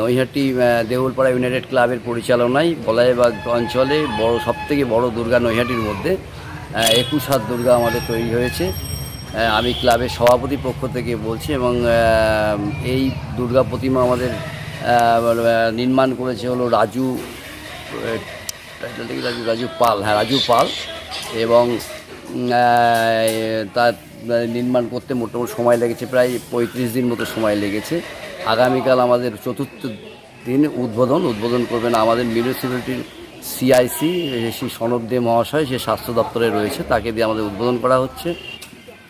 Naihati Deulpara United ক্লাবের পরিচালনায় বলাইবাগ অঞ্চলে বড়, সবথেকে বড় দুর্গা নৈহাটির মধ্যে একুশ হাত দুর্গা আমাদের তৈরি হয়েছে। আমি ক্লাবের সভাপতি পক্ষ থেকে বলছি এবং এই দুর্গা প্রতিমা আমাদের নির্মাণ করেছে হলো রাজু রাজু রাজু পাল হ্যাঁ রাজু পাল এবং তার নির্মাণ করতে মোটামুটি সময় লেগেছে, প্রায় পঁয়ত্রিশ দিন মতো সময় লেগেছে। আগামীকাল আমাদের চতুর্থ দিন উদ্বোধন উদ্বোধন করবেন আমাদের মিউনিসিপ্যালিটির সিআইসি শ্রী সনদ দে মহাশয় সে স্বাস্থ্য দপ্তরে রয়েছে, তাকে দিয়ে আমাদের উদ্বোধন করা হচ্ছে।